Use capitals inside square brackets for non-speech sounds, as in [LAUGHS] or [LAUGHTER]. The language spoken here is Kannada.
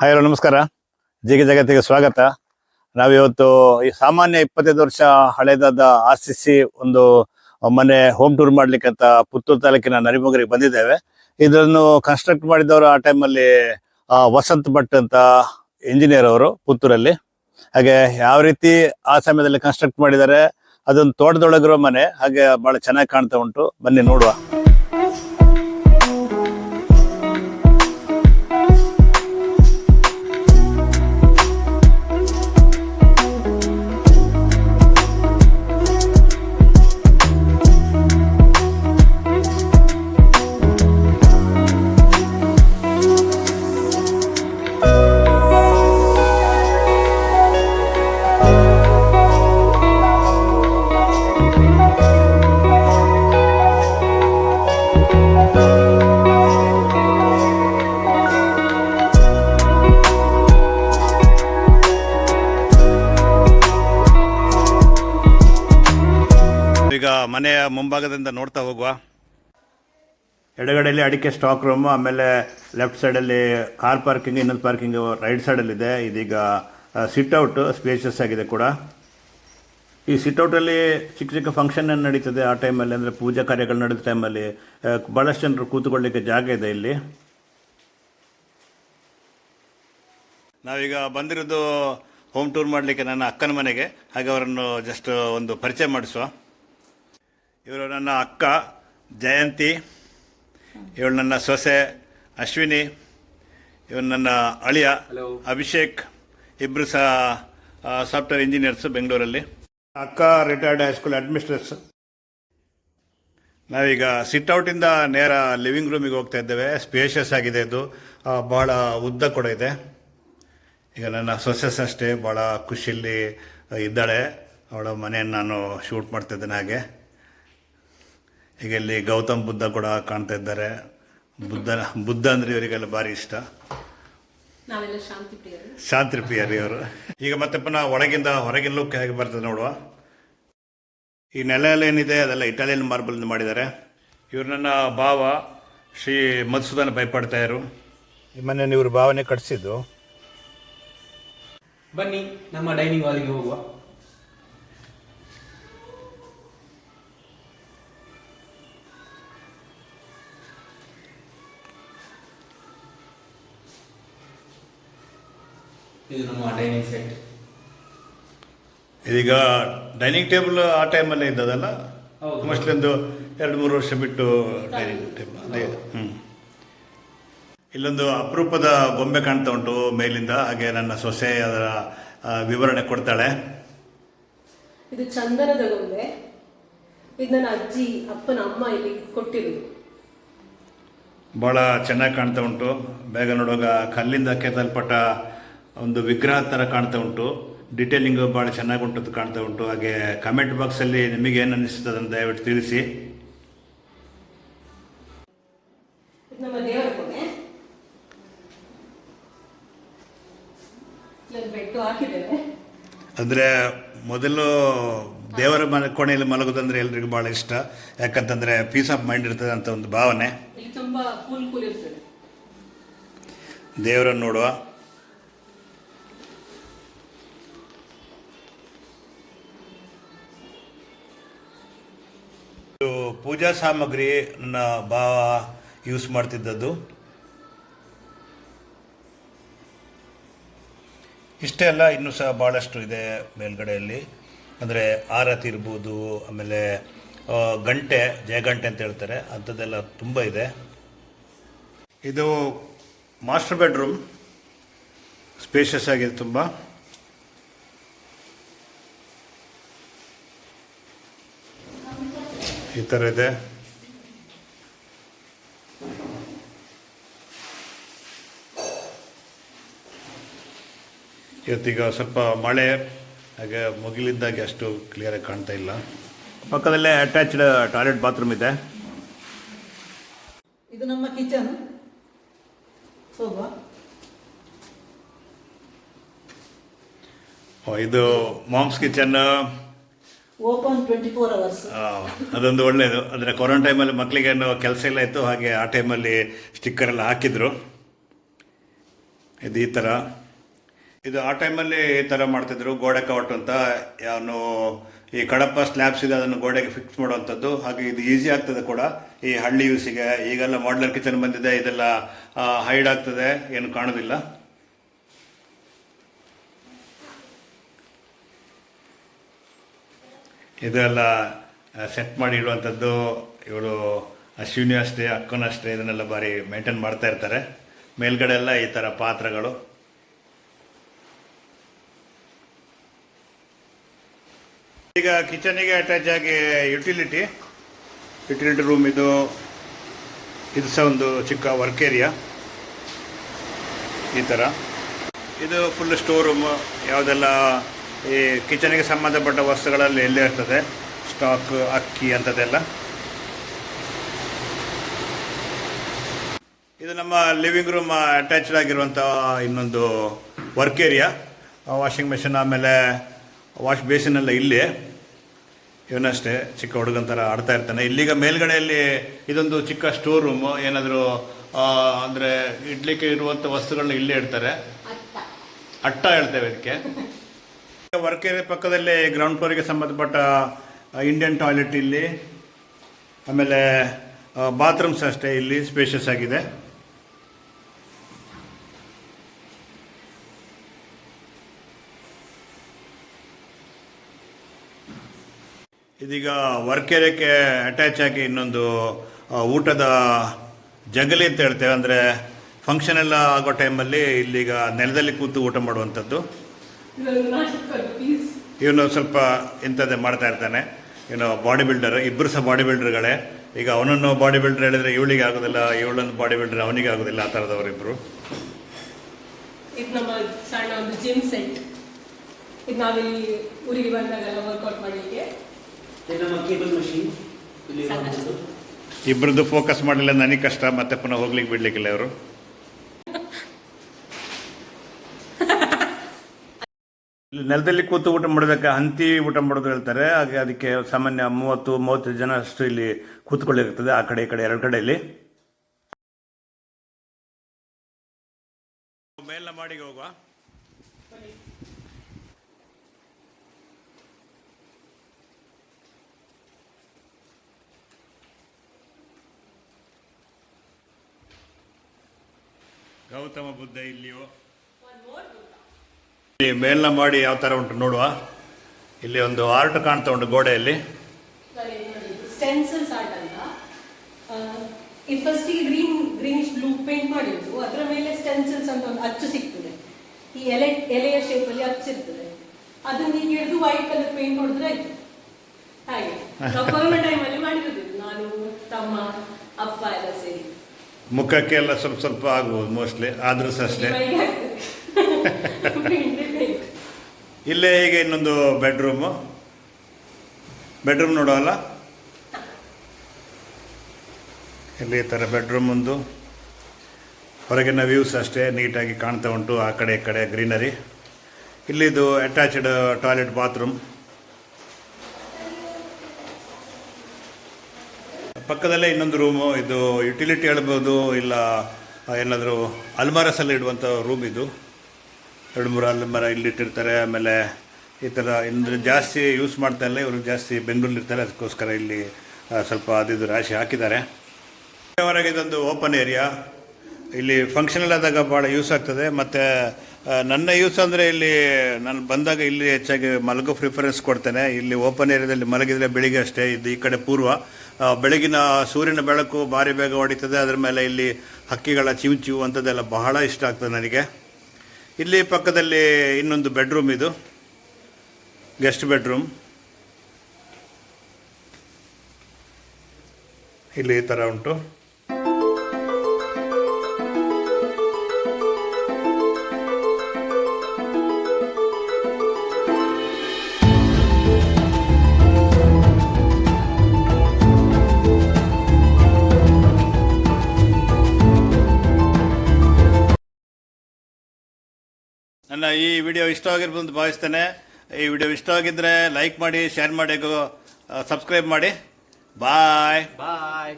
ಹಾಯ್ ಹಲೋ ನಮಸ್ಕಾರ. ಜಿಗೆ ಜಗತ್ತಿಗೆ ಸ್ವಾಗತ. ನಾವಿವತ್ತು ಈ ಸಾಮಾನ್ಯ ಇಪ್ಪತ್ತೈದು ವರ್ಷ ಹಳೇದಾದ ಆರ್ ಸಿ ಸಿ ಒಂದು ಮನೆ ಹೋಮ್ ಟೂರ್ ಮಾಡ್ಲಿಕ್ಕೆ ಅಂತ ಪುತ್ತೂರು ತಾಲೂಕಿನ ನರಿಮೊಗರಿಗೆ ಬಂದಿದ್ದೇವೆ. ಇದನ್ನು ಕನ್ಸ್ಟ್ರಕ್ಟ್ ಮಾಡಿದವರು ಆ ಟೈಮಲ್ಲಿ ವಸಂತ್ ಭಟ್ ಅಂತ ಇಂಜಿನಿಯರ್ ಅವರು ಪುತ್ತೂರಲ್ಲಿ. ಹಾಗೆ ಯಾವ ರೀತಿ ಆ ಸಮಯದಲ್ಲಿ ಕನ್ಸ್ಟ್ರಕ್ಟ್ ಮಾಡಿದ್ದಾರೆ, ಅದೊಂದು ತೋಟದೊಳಗಿರೋ ಮನೆ, ಹಾಗೆ ಬಹಳ ಚೆನ್ನಾಗಿ ಕಾಣ್ತಾ ಉಂಟು. ಬನ್ನಿ ನೋಡುವ. ಮನೆಯ ಮುಂಭಾಗದಿಂದ ನೋಡ್ತಾ ಹೋಗುವ. ಎಡಗಡೆಯಲ್ಲಿ ಅಡಿಕೆ ಸ್ಟಾಕ್ ರೂಮ್ ಆಮೇಲೆ ಲೆಫ್ಟ್ ಸೈಡಲ್ಲಿ ಕಾರ್ ಪಾರ್ಕಿಂಗ್ ಇನ್ನೊಂದು ಪಾರ್ಕಿಂಗ್ ರೈಟ್ ಸೈಡಲ್ಲಿದೆ ಇದೀಗ ಸಿಟ್ ಔಟ್ ಸ್ಪೇಷಿಯಸ್ ಆಗಿದೆ ಕೂಡ. ಈ ಸಿಟ್ಔಟಲ್ಲಿ ಚಿಕ್ಕ ಚಿಕ್ಕ ಫಂಕ್ಷನ್ ನಡೀತದೆ ಆ ಟೈಮಲ್ಲಿ ಅಂದರೆ ಪೂಜಾ ಕಾರ್ಯಗಳು ನಡೆದ ಟೈಮಲ್ಲಿ ಭಾಳಷ್ಟು ಜನರು ಕೂತ್ಕೊಳ್ಳಿಕ್ಕೆ ಜಾಗ ಇದೆ ಇಲ್ಲಿ. ನಾವೀಗ ಬಂದಿರೋದು ಹೋಮ್ ಟೂರ್ ಮಾಡಲಿಕ್ಕೆ ನನ್ನ ಅಕ್ಕನ ಮನೆಗೆ. ಹಾಗೆ ಅವರನ್ನು ಜಸ್ಟ್ ಒಂದು ಪರಿಚಯ ಮಾಡಿಸುವ. ಇವರು ನನ್ನ ಅಕ್ಕ ಜಯಂತಿ ಇವಳು ನನ್ನ ಸೊಸೆ ಅಶ್ವಿನಿ ಇವನು ನನ್ನ ಅಳಿಯ ಅಭಿಷೇಕ್ ಇಬ್ಬರು ಸಹ ಸಾಫ್ಟ್ವೇರ್ ಇಂಜಿನಿಯರ್ಸ್ ಬೆಂಗಳೂರಲ್ಲಿ. ಅಕ್ಕ ರಿಟೈರ್ಡ್ ಹೈಸ್ಕೂಲ್ ಅಡ್ಮಿನಿಸ್ಟ್ರೇಟ್ಸ್ ನಾವೀಗ ಸಿಟ್ ಔಟಿಂದ ನೇರ ಲಿವಿಂಗ್ ರೂಮಿಗೆ ಹೋಗ್ತಾ ಇದ್ದೇವೆ. ಸ್ಪೇಷಿಯಸ್ ಆಗಿದೆ ಇದು ಬಹಳ ಉದ್ದ ಕೂಡ ಇದೆ. ಈಗ ನನ್ನ ಸೊಸೆಸ್ ಅಷ್ಟೇ ಭಾಳ ಖುಷಿಯಲ್ಲಿ ಇದ್ದಾಳೆ. ಅವಳ ಮನೆಯನ್ನು ನಾನು ಶೂಟ್ ಮಾಡ್ತಾ ಇದ್ದೇನೆ ಹಾಗೆ. ಈಗ ಇಲ್ಲಿ ಗೌತಮ್ ಬುದ್ಧ ಕೂಡ ಕಾಣ್ತಾ ಇದ್ದಾರೆ. ಬುದ್ಧ ಬುದ್ಧ ಅಂದರೆ ಇವರಿಗೆಲ್ಲ ಭಾರಿ ಇಷ್ಟ. ನಾವೆಲ್ಲ ಶಾಂತಿ ಪ್ರಿಯರು. ಶಾಂತಿ ಪ್ರಿಯರಿ ಅವರು ಈಗ ಮತ್ತೆ ಪುನಃ ಒಳಗಿಂದ ಹೊರಗಿನ ಲುಕ್ ಹೇಗೆ ಬರ್ತದೆ ನೋಡುವ. ಈ ನೆಲ ಎಲ್ಲ ಏನಿದೆ ಅದೆಲ್ಲ ಇಟಾಲಿಯನ್ ಮಾರ್ಬಲ್ ಮಾಡಿದ್ದಾರೆ. ಇವ್ರು ನನ್ನ ಭಾವ ಶ್ರೀ ಮಧುಸೂದನ ಭಯಪಡ್ತಾಯರು ಈ ಮನೆ ಇವರು ಭಾವನೆ ಕಟ್ಸಿದ್ದು. ಬನ್ನಿ ನಮ್ಮ ಡೈನಿಂಗ್ ಹಾಲಿಗೆ ಹೋಗುವ. ಇದು ನಮ್ಮ ಡೈನಿಂಗ್ ಸೆಟ್ ಇದೀಗ ಡೈನಿಂಗ್ ಟೇಬಲ್ ಆ ಟೈಮಲ್ಲೇ ಇದ್ದದಲ್ಲ ಹೌದು. ಮೋಸ್ಟ್ಲಿ ಒಂದು ಎರಡು ಮೂರು ವರ್ಷ ಬಿಟ್ಟು ಡೈನಿಂಗ್ ಟೇಬಲ್ ಅದೇ. ಹ್ಞೂ ಇಲ್ಲೊಂದು ಅಪರೂಪದ ಗೊಂಬೆ ಕಾಣ್ತಾ ಉಂಟು ಮೇಲಿಂದ ಹಾಗೆ ನನ್ನ ಸೊಸೆ ಅದರ ಆ, ವಿವರಣೆ ಕೊಡ್ತಾಳೆ. ಇದು ಚಂದನದ ಗೊಂಬೆ. ಇದು ನನ್ನ ಅಜ್ಜಿ ಅಪ್ಪನ ಅಮ್ಮ ಇಲ್ಲಿ ಕೊಟ್ಟಿರೋದು. ಭಾಳ ಚೆನ್ನಾಗಿ ಕಾಣ್ತಾ ಉಂಟು. ಬೇಗ ನೋಡುವಾಗ ಕಲ್ಲಿಂದ ಕೆತ್ತಲ್ಪಟ್ಟ ಒಂದು ವಿಗ್ರಹ ಥರ ಕಾಣ್ತಾ ಉಂಟು. ಡಿಟೇಲಿಂಗು ಭಾಳ ಚೆನ್ನಾಗಿ ಉಂಟು ಕಾಣ್ತಾ ಉಂಟು. ಹಾಗೆ ಕಮೆಂಟ್ ಬಾಕ್ಸಲ್ಲಿ ನಿಮಗೆ ಏನು ಅನ್ನಿಸ್ತದೆ ಅದನ್ನು ದಯವಿಟ್ಟು ತಿಳಿಸಿ. ಇದು ನಮ್ಮ ದೇವರ ಕೊನೆ ಇಲ್ಲೊಂದು ಬೆಟ್ಟು ಹಾಕಿದ್ದೇವೆ. ಅಂದರೆ ಮೊದಲು ದೇವರ ಮನೆ ಕೋಣೆಯಲ್ಲಿ ಮಲಗೋದಂದ್ರೆ ಎಲ್ರಿಗೂ ಭಾಳ ಇಷ್ಟ. ಯಾಕಂತಂದರೆ ಪೀಸ್ ಆಫ್ ಮೈಂಡ್ ಇರ್ತದೆ ಅಂತ ಒಂದು ಭಾವನೆ. ದೇವರನ್ನು ನೋಡುವ. ಪೂಜಾ ಸಾಮಗ್ರಿ ನನ್ನ ಭಾವ ಯೂಸ್ ಮಾಡ್ತಿದ್ದದ್ದು. ಇಷ್ಟೇ ಅಲ್ಲ, ಇನ್ನೂ ಸಹ ಭಾಳಷ್ಟು ಇದೆ ಮೇಲ್ಗಡೆಯಲ್ಲಿ. ಅಂದರೆ ಆರತಿ ಇರ್ಬೋದು, ಆಮೇಲೆ ಗಂಟೆ, ಜಯಗಂಟೆ ಅಂತ ಹೇಳ್ತಾರೆ, ಅಂಥದ್ದೆಲ್ಲ ತುಂಬ ಇದೆ. ಇದು ಮಾಸ್ಟರ್ ಬೆಡ್ರೂಮ್. ಸ್ಪೇಷಿಯಸ್ ಆಗಿದೆ ತುಂಬ. ಈ ಥರ ಇದೆ. ಇವತ್ತೀಗ ಸ್ವಲ್ಪ ಮಳೆ ಹಾಗೆ ಮುಗಿಲಿದ್ದಾಗೆ ಅಷ್ಟು ಕ್ಲಿಯರಾಗಿ ಕಾಣ್ತಾ ಇಲ್ಲ. ಪಕ್ಕದಲ್ಲೇ ಅಟ್ಯಾಚ್ಡ್ ಟಾಯ್ಲೆಟ್ ಬಾತ್ರೂಮ್ ಇದೆ. ಇದು ನಮ್ಮ ಕಿಚನ್ ಇದು ಮಾಮ್ಸ್ ಕಿಚನ್ ಅದೊಂದು ಒಳ್ಳೆಯದು ಅಂದರೆ ಕೊರೋನಾ ಟೈಮಲ್ಲಿ ಮಕ್ಕಳಿಗೇನು ಕೆಲಸ ಎಲ್ಲ ಇತ್ತು, ಹಾಗೆ ಆ ಟೈಮಲ್ಲಿ ಸ್ಟಿಕ್ಕರ್ ಎಲ್ಲ ಹಾಕಿದ್ರು. ಇದು ಈ ಥರ ಇದು ಆ ಟೈಮಲ್ಲಿ ಈ ಥರ ಮಾಡ್ತಿದ್ರು ಗೋಡೆ ಕವಟು ಅಂತ. ಯಾವನು ಈ ಕಡಪ ಸ್ಲ್ಯಾಬ್ಸ್ ಇದೆ, ಅದನ್ನು ಗೋಡೆಗೆ ಫಿಕ್ಸ್ ಮಾಡುವಂಥದ್ದು. ಹಾಗೆ ಇದು ಈಸಿ ಆಗ್ತದೆ ಕೂಡ. ಈ ಹಳ್ಳಿ ಯೂಸಿಗೆ ಈಗೆಲ್ಲ ಮಾಡ್ಲರ್ ಕಿಚನ್ ಬಂದಿದೆ, ಇದೆಲ್ಲ ಹೈಡ್ ಆಗ್ತದೆ, ಏನು ಕಾಣೋದಿಲ್ಲ. ಇದೆಲ್ಲ ಸೆಟ್ ಮಾಡಿ ಇಡುವಂಥದ್ದು ಇವಳು ಅಶ್ವಿನಿ ಅಷ್ಟೇ ಅಕ್ಕನ ಅಷ್ಟೇ ಇದನ್ನೆಲ್ಲ ಭಾರಿ ಮೇಂಟೈನ್ ಮಾಡ್ತಾ ಇರ್ತಾರೆ. ಮೇಲ್ಗಡೆ ಎಲ್ಲ ಈ ಥರ ಪಾತ್ರಗಳು. ಈಗ ಕಿಚನಿಗೆ ಅಟ್ಯಾಚ್ ಆಗಿ ಯುಟಿಲಿಟಿ ಯುಟಿಲಿಟಿ ರೂಮ್ ಇದು ಇದು ಸಹ ಒಂದು ಚಿಕ್ಕ ವರ್ಕ್ ಏರಿಯಾ ಈ ಥರ ಇದು ಫುಲ್ ಸ್ಟೋರ್ ರೂಮು ಯಾವುದೆಲ್ಲ ಈ ಕಿಚನಿಗೆ ಸಂಬಂಧಪಟ್ಟ ವಸ್ತುಗಳಲ್ಲಿ ಎಲ್ಲೇ ಇರ್ತದೆ? ಸ್ಟಾಕ್ ಅಕ್ಕಿ ಅಂಥದ್ದೆಲ್ಲ? ಇದು ನಮ್ಮ ಲಿವಿಂಗ್ ರೂಮ್ ಅಟ್ಯಾಚ್ಡ್ ಆಗಿರುವಂಥ ಇನ್ನೊಂದು ವರ್ಕ್ ಏರಿಯಾ. ವಾಷಿಂಗ್ ಮೆಷಿನ್ ಆಮೇಲೆ ವಾಶ್ ಬೇಸಿನ್ ಎಲ್ಲ ಇಲ್ಲಿ. ಇವನಷ್ಟೇ ಚಿಕ್ಕ ಹುಡುಗನ ಥರ ಆಡ್ತಾ ಇರ್ತಾನೆ. ಇಲ್ಲಿಗ ಮೇಲ್ಗಡೆಯಲ್ಲಿ ಇದೊಂದು ಚಿಕ್ಕ ಸ್ಟೋರ್ ರೂಮು. ಏನಾದರೂ ಅಂದರೆ ಇಡ್ಲಿಕ್ಕೆ ಇರುವಂಥ ವಸ್ತುಗಳನ್ನ ಇಲ್ಲೇ ಇಡ್ತಾರೆ. ಅಟ್ಟ ಹೇಳ್ತೇವೆ ಇದಕ್ಕೆ. ವರ್ಕ್ ಏರಿಯಾ ಪಕ್ಕದಲ್ಲಿ ಗ್ರೌಂಡ್ ಫ್ಲೋರಿಗೆ ಸಂಬಂಧಪಟ್ಟ ಇಂಡಿಯನ್ ಟಾಯ್ಲೆಟ್ ಇಲ್ಲಿ. ಆಮೇಲೆ ಬಾತ್ರೂಮ್ಸ್ ಅಷ್ಟೇ ಇಲ್ಲಿ ಸ್ಪೇಷಿಯಸ್ ಆಗಿದೆ. ಇದೀಗ ವರ್ಕ್ ಏರಿಯಾಕ್ಕೆ ಅಟ್ಯಾಚ್ ಆಗಿ ಇನ್ನೊಂದು ಊಟದ ಜಗಲಿ ಅಂತ ಹೇಳ್ತೇವೆ. ಅಂದರೆ ಫಂಕ್ಷನ್ ಎಲ್ಲ ಆಗೋ ಟೈಮಲ್ಲಿ ಇಲ್ಲಿಗ ನೆಲದಲ್ಲಿ ಕೂತು ಊಟ ಮಾಡುವಂಥದ್ದು. ಇವನು ಸ್ವಲ್ಪ ಇಂಥದ್ದೇ ಮಾಡ್ತಾ ಇರ್ತಾನೆ. ಏನು ಬಾಡಿ ಬಿಲ್ಡರ್ ಇಬ್ಬರು ಸಹ ಬಾಡಿ ಬಿಲ್ಡರ್ಗಳೇ ಈಗ ಅವನನ್ನು ಬಾಡಿ ಬಿಲ್ಡರ್ ಹೇಳಿದ್ರೆ ಇವಳಿಗೆ ಆಗೋದಿಲ್ಲ ಇವಳನ್ನು ಬಾಡಿ ಬಿಲ್ಡರ್ ಅವನಿಗೆ ಆಗೋದಿಲ್ಲ ಆ ಥರದವರಿಬ್ಬರು ಇದು ನಮ್ಮ ಸಣ್ಣ ಒಂದು ಜಿಮ್ ಸೆಟ್ ಇದು ನಾವಿಲ್ಲಿ ಊರಿಗೆ ಬಂದಾಗೆಲ್ಲ ವರ್ಕೌಟ್ ಮಾಡಲಿಕ್ಕೆ. ಇದು ನಮ್ಮ ಕೇಬಲ್ ಮಷೀನ್ ಇಲ್ಲಿ ಇರುವಂಥದ್ದು. ಇಬ್ಬರದ್ದು ಫೋಕಸ್ ಮಾಡಲಿಲ್ಲ ನನಗೆ ಕಷ್ಟ ಮತ್ತೆ ಪುನಃ ಹೋಗ್ಲಿಕ್ಕೆ ಬಿಡ್ಲಿಕ್ಕಿಲ್ಲ ಇವರು. ಇಲ್ಲಿ ನೆಲದಲ್ಲಿ ಕೂತು ಊಟ ಮಾಡೋದಕ್ಕೆ ಹಂತಿ ಊಟ ಮಾಡೋದು ಹೇಳ್ತಾರೆ. ಹಾಗೆ ಅದಕ್ಕೆ ಸಾಮಾನ್ಯ ಮೂವತ್ತು ಮೂವತ್ತು ಜನ ಅಷ್ಟು ಇಲ್ಲಿ ಕೂತ್ಕೊಳ್ಳಿರ್ತದೆ ಆ ಕಡೆ, ಈ ಕಡೆ, ಎರಡು ಕಡೆಯಲ್ಲಿ. ಮೇಲಿನ ಮಾಡಿ ಹೋಗುವ. ಗೌತಮ ಬುದ್ಧ ಇಲ್ಲಿಯೋ? ಮೇಲ್ನ ಮಾಡಿ ಯಾವ ಥರ ಉಂಟು ನೋಡುವ. ಇಲ್ಲಿ ಒಂದು ಆರ್ಟ್ ಕಾಣ್ತಾ ಉಂಟು ಗೋಡೆಯಲ್ಲಿ. ಆ, ಗ್ರೀನ್ ಗ್ರೀನಿಶ್ ಬ್ಲೂ ಪೇಂಟ್ ಮಾಡಿದ್ದು. ಅದರ ಮೇಲೆ ಸ್ಟೆನ್ಸಲ್ಸ್ ಅಂತ ಒಂದು ಅಚ್ಚು ಸಿಗ್ತದೆ. ಈ ಎಲೆ ಎಲೆಯ ಶೇಪಲ್ಲಿ ಅಚ್ಚಿರ್ತದೆ ಅದನ್ನ ನೀವು ಹಿಡಿದು ವೈಟ್ ಕಲರ್ ಪೇಂಟ್ ಮಾಡಿದ್ರೆ ಆಯ್ತು. ಹಾಗೆ. ನಾವು [LAUGHS] ಕೊರೋನಾ ಟೈಮಲ್ಲಿ ಮಾಡಿರೋದು ನಾನು ತಮ್ಮ ಅಪ್ಪ ಎಲ್ಲ ಸೇರಿ. ಮುಖಕ್ಕೆ ಎಲ್ಲ ಸ್ವಲ್ಪ ಸ್ವಲ್ಪ ಆಗ್ಬೋದು ಮೋಸ್ಟ್ಲಿ ಆದ್ರೂ ಸಹ ಅಷ್ಟೇ ಇಲ್ಲೇ ಈಗ ಇನ್ನೊಂದು ಬೆಡ್ರೂಮು ಬೆಡ್ರೂಮ್ ನೋಡೋಲ್ಲ? ಇಲ್ಲಿ ಈ ಥರ ಬೆಡ್ರೂಮ್ ಒಂದು? ಹೊರಗಿನ ವ್ಯೂಸ್ ಅಷ್ಟೇ, ನೀಟಾಗಿ ಕಾಣ್ತಾ ಉಂಟು, ಆ ಕಡೆ, ಈ ಕಡೆ ಗ್ರೀನರಿ ಇಲ್ಲಿದು ಅಟ್ಯಾಚ್ಡ್ ಟಾಯ್ಲೆಟ್ ಬಾತ್ರೂಮ್ ಪಕ್ಕದಲ್ಲೇ ಇನ್ನೊಂದು ರೂಮು ಇದು ಯುಟಿಲಿಟಿ ಹೇಳ್ಬೋದು, ಇಲ್ಲ, ಏನಾದರೂ ಅಲ್ಮಾರಸಲ್ಲಿ ಇಡುವಂಥ ರೂಮ್ ಇದು. ಎರಡು ಮೂರು ಅಲ್ಲಿ ಮರ ಇಲ್ಲಿಟ್ಟಿರ್ತಾರೆ ಆಮೇಲೆ ಈ ಥರ ಇಂದ್ರೆ ಜಾಸ್ತಿ ಯೂಸ್ ಮಾಡ್ತಾ ಇಲ್ಲ, ಇವರು ಜಾಸ್ತಿ ಬೆಂಗಳೂರಲ್ಲಿರ್ತಾರೆ ಅದಕ್ಕೋಸ್ಕರ ಇಲ್ಲಿ ಸ್ವಲ್ಪ ಅದಿದು ರಾಶಿ ಹಾಕಿದ್ದಾರೆ. ಹೊರಗೆ ಇದೊಂದು ಓಪನ್ ಏರಿಯಾ ಇಲ್ಲಿ ಫಂಕ್ಷನಲ್ ಆದಾಗ ಭಾಳ ಯೂಸ್ ಆಗ್ತದೆ, ಮತ್ತು ನನ್ನ ಯೂಸ್ ಅಂದರೆ ಇಲ್ಲಿ ನಾನು ಬಂದಾಗ ಇಲ್ಲಿ ಹೆಚ್ಚಾಗಿ ಮಲಗೋ ಪ್ರಿಫರೆನ್ಸ್ ಕೊಡ್ತೇನೆ. ಇಲ್ಲಿ ಓಪನ್ ಏರಿಯಾದಲ್ಲಿ ಮಲಗಿದರೆ ಬೆಳಿಗ್ಗೆ ಅಷ್ಟೇ, ಇದು ಈ ಕಡೆ ಪೂರ್ವ. ಬೆಳಗಿನ ಸೂರ್ಯನ ಬೆಳಕು ಭಾರಿ ಬೇಗ ಹೊಡಿತದೆ, ಅದರ ಮೇಲೆ ಇಲ್ಲಿ ಹಕ್ಕಿಗಳ ಚಿವು ಚಿವು ಅಂಥದ್ದೆಲ್ಲ ಬಹಳ ಇಷ್ಟ ಆಗ್ತದೆ ನನಗೆ. ಇಲ್ಲಿ ಪಕ್ಕದಲ್ಲಿ ಇನ್ನೊಂದು ಬೆಡ್ರೂಮ್ ಇದು. Guest bedroom. ಇಲ್ಲಿ ಈ ಥರ ಉಂಟು. ನನ್ನ ಈ ವಿಡಿಯೋ ಇಷ್ಟ ಆಗಿರ್ಬೋದು ಅಂತ ಭಾವಿಸ್ತೇನೆ. ಈ ವಿಡಿಯೋ ಇಷ್ಟ ಆಗಿದ್ರೆ ಲೈಕ್ ಮಾಡಿ ಶೇರ್ ಮಾಡಿ ಸಬ್ಸ್ಕ್ರೈಬ್ ಮಾಡಿ. ಬಾಯ್ ಬಾಯ್